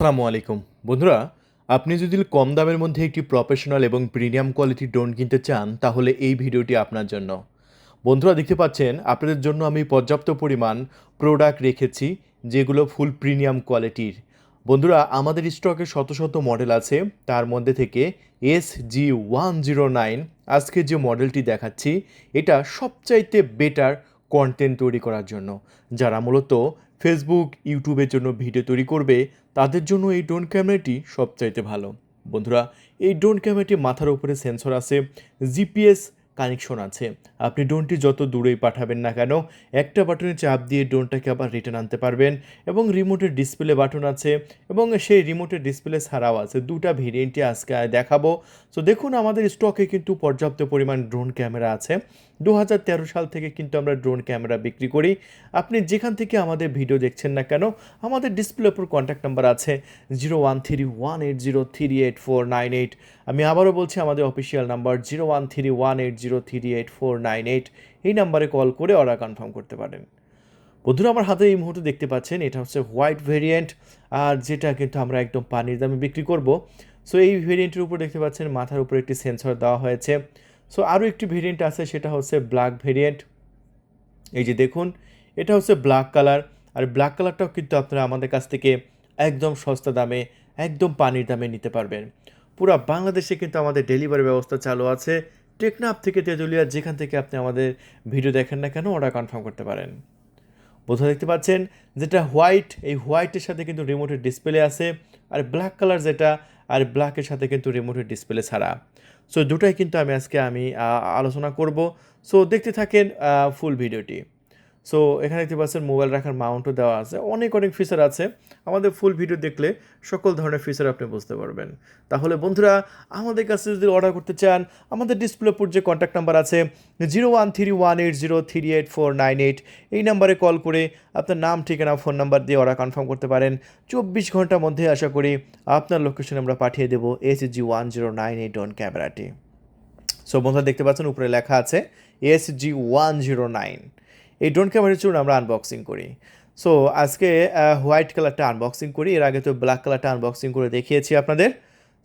আসসালামু আলাইকুম। বন্ধুরা, আপনি যদি কম দামের মধ্যে একটি প্রফেশনাল এবং প্রিমিয়াম কোয়ালিটির ড্রোন কিনতে চান, তাহলে এই ভিডিওটি আপনার জন্য। বন্ধুরা, দেখতে পাচ্ছেন, আপনাদের জন্য আমি পর্যাপ্ত পরিমাণ প্রোডাক্ট রেখেছি, যেগুলো ফুল প্রিমিয়াম কোয়ালিটির বন্ধুরা, আমাদের স্টকে শত শত মডেল আছে, তার মধ্যে থেকে S G one zero nine আজকে যে মডেলটি দেখাচ্ছি, এটা সবচাইতে বেটার কন্টেন্ট তৈরি করার জন্য, যারা মূলত ফেসবুক ইউটিউবের জন্য ভিডিও তৈরি করবে, তাদের জন্য এই ড্রোন ক্যামেরাটি সবচাইতে ভালো। বন্ধুরা, এই ড্রোন ক্যামেরাটি মাথার উপরে সেন্সর আছে জিপিএস কানেকশন আছে। আপনি ড্রোনটি যত দূরেই পাঠাবেন না কেন, একটা বাটনে চাপ দিয়ে ড্রোনটাকে আবার রিটার্ন আনতে পারবেন এবং রিমোটের ডিসপ্লে বাটন আছে এবং সেই রিমোটের ডিসপ্লে ছাড়াও আছে। দুটা ভেরিয়েন্টই আজকে দেখাবো। সো দেখুন, আমাদের স্টকে কিন্তু পর্যাপ্ত পরিমাণ ড্রোন ক্যামেরা আছে। দু হাজার তেরো সাল থেকে কিন্তু আমরা ড্রোন ক্যামেরা বিক্রি করি। আপনি যেখান থেকে আমাদের ভিডিও দেখছেন না কেন, আমাদের ডিসপ্লে উপর কন্ট্যাক্ট নাম্বার আছে zero one three one eight zero three eight four nine eight আমি আবারও বলছি, আমাদের official number zero one three one eight zero three eight four nine eight এই নাম্বারে কল করে অর্ডার কনফার্ম করতে পারেন। বন্ধুরা, আমার হাতে এই মুহূর্তে দেখতে পাচ্ছেন, এটা হচ্ছে হোয়াইট ভেরিয়েন্ট আর যেটা কিন্তু আমরা একদম পানির দামে বিক্রি করব। সো এই ভেরিয়েন্টের উপর দেখতে পাচ্ছেন, মাথার উপর একটি সেন্সর দেওয়া হয়েছে। সো আরও একটি ভেরিয়েন্ট আছে, সেটা হচ্ছে ব্ল্যাক ভেরিয়েন্ট এই যে দেখুন, এটা হচ্ছে ব্ল্যাক কালার আর ব্ল্যাক কালারটাও কিন্তু আপনারা আমাদের কাছ থেকে একদম সস্তা দামে, একদম পানির দামে নিতে পারবেন। পুরো বাংলাদেশে কিন্তু আমাদের ডেলিভারি ব্যবস্থা চালু আছে। টেকনাফ থেকে তেঁতুলিয়া, যেখান থেকে আপনি আমাদের ভিডিও দেখেন না কেন অর্ডার কনফার্ম করতে পারেন। বোঝা দেখতে পাচ্ছেন, যেটা হোয়াইট এই হোয়াইটের সাথে কিন্তু রিমোটের ডিসপ্লে আছে, আর ব্ল্যাক কালার যেটা, আর ব্ল্যাকের সাথে কিন্তু রিমোটের ডিসপ্লে ছাড়া। সো দুটাই কিন্তু আমি আজকে আমি আলোচনা করব। সো দেখতে থাকেন ফুল ভিডিওটি সো এখানে দেখতে পাচ্ছেন মোবাইল রাখার মাউন্টও দেওয়া আছে। অনেক অনেক ফিচার আছে। আমাদের ফুল ভিডিও দেখলে সকল ধরনের ফিচার আপনি বুঝতে পারবেন। তাহলে বন্ধুরা, আমাদের কাছে যদি অর্ডার করতে চান, আমাদের ডিসপ্লে উপর যে কন্ট্যাক্ট নাম্বার আছে zero one three one eight zero three eight four nine eight এই নাম্বারে কল করে আপনার নাম, ঠিকানা ফোন নাম্বার দিয়ে অর্ডার কনফার্ম করতে পারেন। চব্বিশ ঘণ্টার মধ্যে আশা করি আপনার লোকেশন আমরা পাঠিয়ে দেবো S G one zero nine eight drone ক্যামেরাটি সো বন্ধুরা, দেখতে পাচ্ছেন উপরে লেখা আছে S G one zero nine এই ড্রোন ক্যামেরার চুন আমরা আনবক্সিং করি। সো আজকে হোয়াইট কালারটা আনবক্সিং করি। এর আগে তো ব্ল্যাক কালারটা আনবক্সিং করে দেখিয়েছি আপনাদের।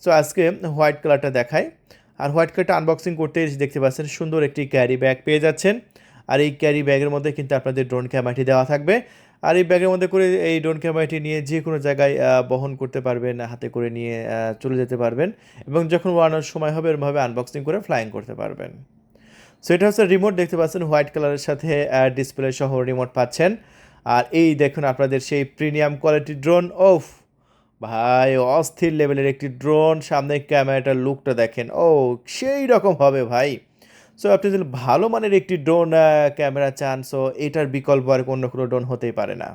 সো আজকে হোয়াইট কালারটা দেখাই। আর হোয়াইট কালারটা আনবক্সিং করতে দেখতে পাচ্ছেন, সুন্দর একটি ক্যারি ব্যাগ পেয়ে যাচ্ছেন। আর এই ক্যারি ব্যাগের মধ্যে কিন্তু আপনাদের ড্রোন ক্যামেরাটি দেওয়া থাকবে। আর এই ব্যাগের মধ্যে করে এই ড্রোন ক্যামেরাটি নিয়ে যে কোনো জায়গায় বহন করতে পারবেন, হাতে করে নিয়ে চলে যেতে পারবেন। এবং যখন ওড়ানোর সময় হবে, এরমভাবে আনবক্সিং করে ফ্লাইং করতে পারবেন। সো এটা হচ্ছে রিমোট দেখতে পাচ্ছেন হোয়াইট কালারের সাথে ডিসপ্লে সহ রিমোট পাচ্ছেন। আর এই দেখুন আপনাদের সেই প্রিমিয়াম কোয়ালিটি ড্রোন ওফ ভাই, অস্থির লেভেলের একটি ড্রোন সামনে ক্যামেরাটার লুকটা দেখেন, ও, সেই রকম হবে ভাই। সো আপনি যদি ভালো মানের একটি ড্রোন ক্যামেরা চান সো এটার বিকল্প আর অন্য কোনো ড্রোন হতেই পারে না।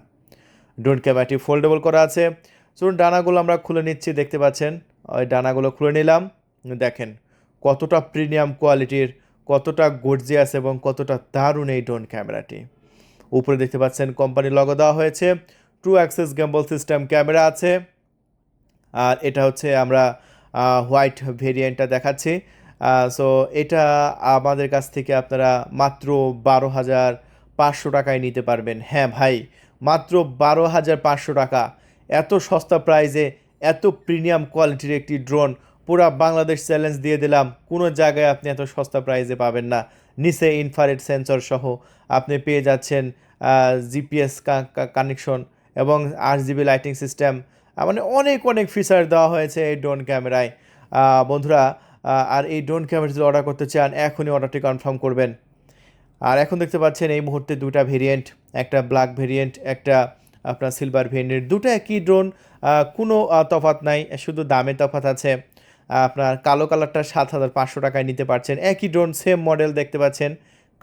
ড্রোন ক্যামেরাটি ফোল্ডেবল করা আছে। চলুন, ডানাগুলো আমরা খুলে নিচ্ছি, দেখতে পাচ্ছেন। ওই ডানাগুলো খুলে নিলাম, দেখেন, কতটা প্রিমিয়াম কোয়ালিটির কতটা গর্জিয়াস এবং কতটা দারুণ এই ড্রোন ক্যামেরাটি। উপরে দেখতে পাচ্ছেন কোম্পানি লগো দেওয়া হয়েছে। Two axis gimbal system camera আছে। আর এটা হচ্ছে আমরা হোয়াইট ভেরিয়েন্টটা দেখাচ্ছি। সো এটা আমাদের কাছ থেকে আপনারা মাত্র বারো হাজার পাঁচশো টাকায় নিতে পারবেন। হ্যাঁ ভাই, মাত্র বারো হাজার পাঁচশো টাকা। এত সস্তা প্রাইজে এত প্রিমিয়াম কোয়ালিটির একটি ড্রোন পুরা বাংলাদেশ চ্যালেঞ্জ দিয়ে দিলাম। কোনো জায়গায় আপনি এত সস্তা প্রাইজে পাবেন না। নিচে ইনফারেট সেন্সর সহ আপনি পেয়ে যাচ্ছেন জিপিএস কানেকশন এবং আট জিবি লাইটিং সিস্টেম মানে অনেক অনেক ফিচার দেওয়া হয়েছে এই ড্রোন ক্যামেরায় বন্ধুরা আর এই ড্রোন ক্যামেরা যদি অর্ডার করতে চান, এখনই অর্ডারটি কনফার্ম করবেন। আর এখন দেখতে পাচ্ছেন এই মুহূর্তে দুটা ভেরিয়েন্ট একটা ব্ল্যাক ভেরিয়েন্ট একটা আপনার সিলভার ভেরিয়েন্ট দুটো একই ড্রোন কোনো তফাৎ নাই, শুধু দামে তফাত আছে। আপনার কালো কালারটা সাত হাজার পাঁচশো টাকায় নিতে পারছেন। একই ড্রোন সেম মডেল দেখতে পাচ্ছেন।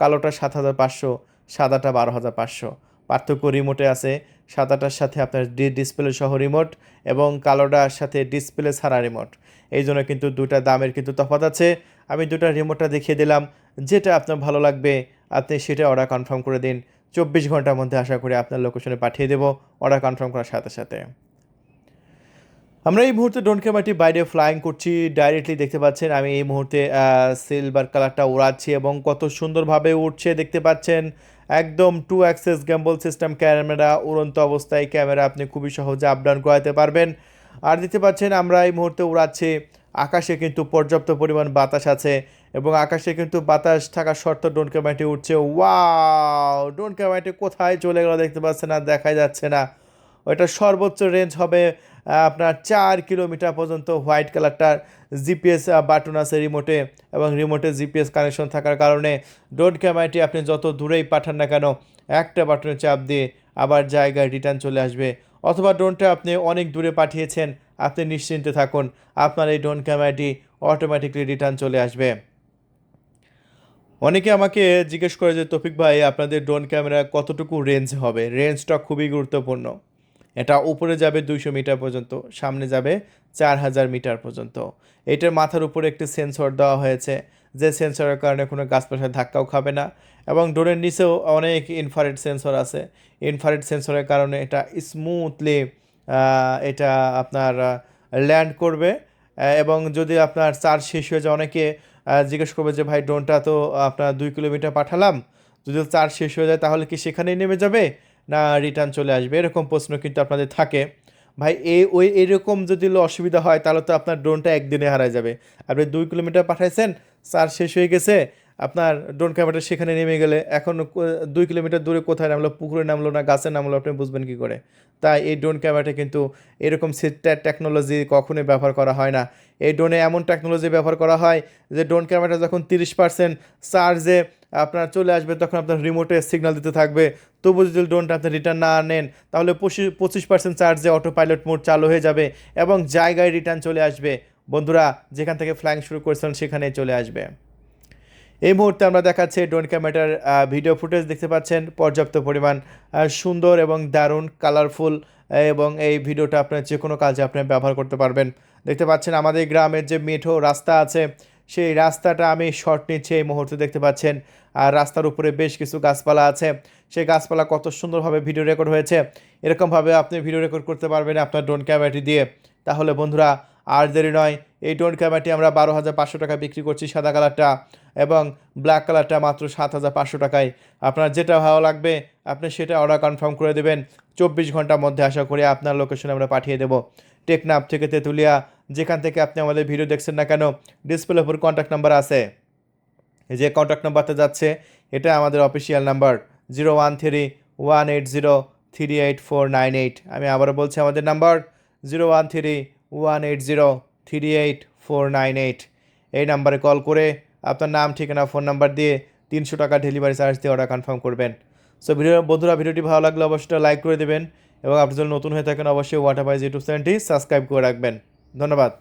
কালোটা সাত হাজার পাঁচশো, সাদাটা বারো হাজার পাঁচশো। পার্থক্য রিমোটে আছে। সাদাটার সাথে আপনার ডি ডিসপ্লে সহ রিমোট এবং কালোটার সাথে ডিসপ্লে ছাড়া রিমোট এই জন্য কিন্তু দুটা দামের কিন্তু তফাৎ আছে। আমি দুটা রিমোটটা দেখিয়ে দিলাম। যেটা আপনার ভালো লাগবে, আপনি সেটা অর্ডার কনফার্ম করে দিন। চব্বিশ ঘণ্টার মধ্যে আশা করি আপনার লোকেশনে পাঠিয়ে দেবো। অর্ডার কনফার্ম করার সাথে সাথে। আমরা এই মুহূর্তে ড্রোন ক্যামেরাটি বাইরে ফ্লাইং করছি। ডাইরেক্টলি দেখতে পাচ্ছেন, আমি এই মুহূর্তে সিলভার কালারটা উড়াচ্ছি এবং কত সুন্দরভাবে উঠছে দেখতে পাচ্ছেন। একদম two axis gimbal system camera উড়ন্ত অবস্থায় ক্যামেরা আপনি খুবই সহজে আপ ডাউন করাতে পারবেন। আর দেখতে পাচ্ছেন, আমরা এই মুহূর্তে উড়াচ্ছি। আকাশে কিন্তু পর্যাপ্ত পরিমাণ বাতাস আছে এবং আকাশে কিন্তু বাতাস থাকা সত্ত্বেও ড্রোন ক্যামেরাটি উঠছে ওয়াও ড্রোন ক্যামেরাটি কোথায় চলে গেল দেখতে পাচ্ছেন না দেখা যাচ্ছে না। ওইটা সর্বোচ্চ রেঞ্জ হবে আপনার চার কিলোমিটার পর্যন্ত হোয়াইট কালারটার জিপিএস বাটন আছে রিমোটে এবং রিমোটে জিপিএস কানেকশন থাকার কারণে ড্রোন ক্যামেরাটি আপনি যত দূরেই পাঠান না কেন একটা বাটনে চাপ দিয়ে আবার জায়গায় রিটার্ন চলে আসবে। অথবা ড্রোনটা আপনি অনেক দূরে পাঠিয়েছেন, আপনি নিশ্চিন্তে থাকুন, আপনার এই ড্রোন ক্যামেরাটি অটোমেটিকলি রিটার্ন চলে আসবে। অনেকে আমাকে জিজ্ঞেস করে যে, তফিক ভাই, আপনাদের ড্রোন ক্যামেরা কতটুকু রেঞ্জ হবে? রেঞ্জটা খুবই গুরুত্বপূর্ণ। এটা উপরে যাবে দুইশো মিটার পর্যন্ত, সামনে যাবে চার হাজার মিটার পর্যন্ত। এটার মাথার উপরে একটি সেন্সর দেওয়া হয়েছে, যে সেন্সরের কারণে কোনো গাছপাশায় ধাক্কাও খাবে না। এবং ড্রোনের নিচেও অনেক ইনফারেট সেন্সর আছে। ইনফারেট সেন্সরের কারণে এটা স্মুথলি এটা আপনার ল্যান্ড করবে। এবং যদি আপনার চার্জ শেষ হয়ে যায়, অনেকে জিজ্ঞেস করবে যে, ভাই, ড্রোনটা তো আপনার দুই কিলোমিটার পাঠালাম। যদি চার্জ শেষ হয়ে যায়, তাহলে কি সেখানেই নেমে যাবে? না রিটার্ন চলে আসবে, এরকম প্রশ্ন কিন্তু আপনাদের থাকে। ভাই এই ওই এরকম যদি অসুবিধা হয়, তাহলে তো আপনার ড্রোনটা একদিনে হারায় যাবে। আপনি দুই কিলোমিটার পাঠাইছেন চার্জ শেষ হয়ে গেছে আপনার ড্রোন ক্যামেরাটা সেখানে নেমে গেলে এখন দুই কিলোমিটার দূরে কোথায় নামলো, পুকুরে নামলো না, গাছে নামলো, আপনি বুঝবেন কী করে? তাই এই ড্রোন ক্যামেরাটা কিন্তু এরকম সিটার টেকনোলজি কখনোই ব্যবহার করা হয় না। এই ড্রোনে এমন টেকনোলজি ব্যবহার করা হয় যে ড্রোন ক্যামেরাটা যখন তিরিশ পার্সেন্ট চার্জে আপনার চলে আসবে, তখন আপনার রিমোটে সিগনাল দিতে থাকবে। তবু যদি ড্রোনটা আপনি রিটার্ন না নেন, তাহলে পঁচিশ পঁচিশ পার্সেন্ট চার্জে অটো পাইলট মোড চালু হয়ে যাবে এবং জায়গায় রিটার্ন চলে আসবে। বন্ধুরা, যেখান থেকে ফ্লাইং শুরু করেছিলেন, সেখানেই চলে আসবে। এই মুহূর্তে আমরা দেখাচ্ছি ড্রোন ক্যামেরার ভিডিও ফুটেজ দেখতে পাচ্ছেন। পর্যাপ্ত পরিমাণ সুন্দর এবং দারুণ কালারফুল এবং এই ভিডিওটা আপনার যে কোনো কাজে আপনি ব্যবহার করতে পারবেন। দেখতে পাচ্ছেন আমাদের গ্রামের যে মেঠো রাস্তা আছে, সেই রাস্তাটা আমি শর্ট নিচ্ছি এই মুহূর্তে দেখতে পাচ্ছেন। আর রাস্তার উপরে বেশ কিছু গাছপালা আছে। সেই গাছপালা কত সুন্দরভাবে ভিডিও রেকর্ড হয়েছে। এরকমভাবে আপনি ভিডিও রেকর্ড করতে পারবেন আপনার ড্রোন ক্যামেরাটি দিয়ে। তাহলে বন্ধুরা আর দেরি নয়, এই ড্রোন ক্যামেরাটি আমরা বারো হাজার পাঁচশো টাকা বিক্রি করছি সাদা কালারটা এবং ব্ল্যাক কালারটা মাত্র সাত হাজার পাঁচশো টাকায়। আপনার যেটা ভালো লাগবে, আপনি সেটা অর্ডার কনফার্ম করে দেবেন। চব্বিশ ঘণ্টার মধ্যে আশা করি আপনার লোকেশনে আমরা পাঠিয়ে দেবো। টেকনাপ থেকে তেঁতুলিয়া, যেখান থেকে আপনি আমাদের ভিডিও দেখছেন না কেন ডিসপ্লে উপর কন্ট্যাক্ট নাম্বার আছে। যে কন্ট্যাক্ট নাম্বারটা যাচ্ছে, এটা আমাদের official number zero one three one eight zero three eight four nine eight আমি আবারও বলছি আমাদের number zero one three one eight zero three eight four nine eight এই নাম্বারে কল করে আপনার নাম, ঠিকানা, ফোন নাম্বার দিয়ে তিনশো টাকা ডেলিভারি চার্জ দিয়ে অর্ডার কনফার্ম করবেন। সো ভিডিও, বন্ধুরা, ভিডিওটি ভালো লাগলে অবশ্যই লাইক করে দেবেন এবং আপনি যদি নতুন হয়ে থাকেন, অবশ্যই ওয়াটার বাইজ ইউটিউব চ্যানেলটি সাবস্ক্রাইব করে রাখবেন। ধন্যবাদ।